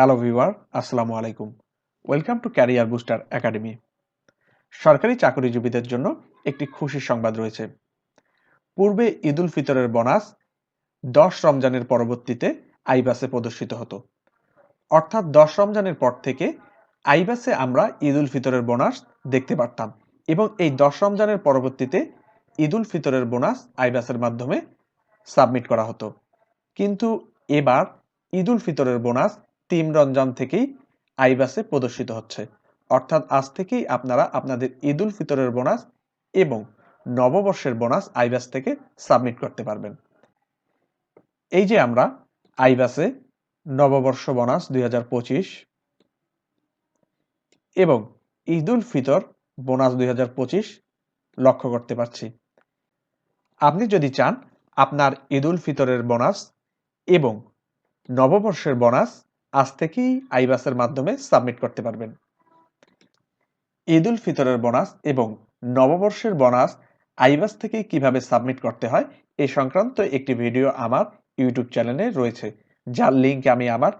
Hello viewer আসসালামু আলাইকুম welcome to career booster academy সরকারি চাকরিজীবীদের জন্য একটি খুশির সংবাদ রয়েছে। পূর্বে ঈদুল ফিতরের বোনাস দশ রমজানের পরবর্তীতে আইবাসে প্রদর্শিত হতো। অর্থাৎ দশ রমজানের পর থেকে আইবাসে আমরা ঈদুল ফিতরের বোনাস দেখতে পারতাম এবং এই দশ রমজানের পরবর্তীতে ঈদুল ফিতরের বোনাস আইবাসের মাধ্যমে সাবমিট করা হতো। কিন্তু এবার ঈদুল ফিতরের বোনাস তিন রমজান থেকেই আইবাসে প্রদর্শিত হচ্ছে। অর্থাৎ আজ থেকেই আপনারা আপনাদের ঈদুল ফিতরের বোনাস এবং নববর্ষের বোনাস আইবাস থেকে সাবমিট করতে পারবেন। এই যে আমরা আইবাসে নববর্ষ বোনাস দুই হাজার পঁচিশ এবং ঈদুল ফিতর বোনাস দুই হাজার পঁচিশ লক্ষ্য করতে পারছি। আপনি যদি চান আপনার ঈদুল ফিতরের বোনাস এবং নববর্ষের বোনাস আজ থেকেই আইবাসের মাধ্যমে সাবমিট করতে পারবেন। ঈদুল ফিতরের বোনাস এবং নববর্ষের বোনাস আইবাস থেকে কীভাবে সাবমিট করতে হয় এ সংক্রান্ত একটি ভিডিও আমার ইউটিউব চ্যানেলে রয়েছে, যার লিঙ্ক আমি আমার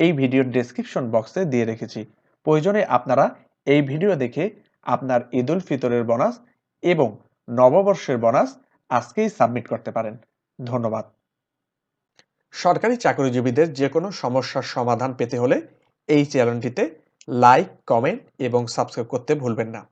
এই ভিডিওর ডেসক্রিপশন বক্সে দিয়ে রেখেছি। প্রয়োজনে আপনারা এই ভিডিও দেখে আপনার ঈদুল ফিতরের বোনাস এবং নববর্ষের বোনাস আজকেই সাবমিট করতে পারেন। ধন্যবাদ। সরকারি চাকরিজীবীদের যে কোনো সমস্যার সমাধান পেতে হলে এই চ্যানেলটিতে লাইক, কমেন্ট এবং সাবস্ক্রাইব করতে ভুলবেন না।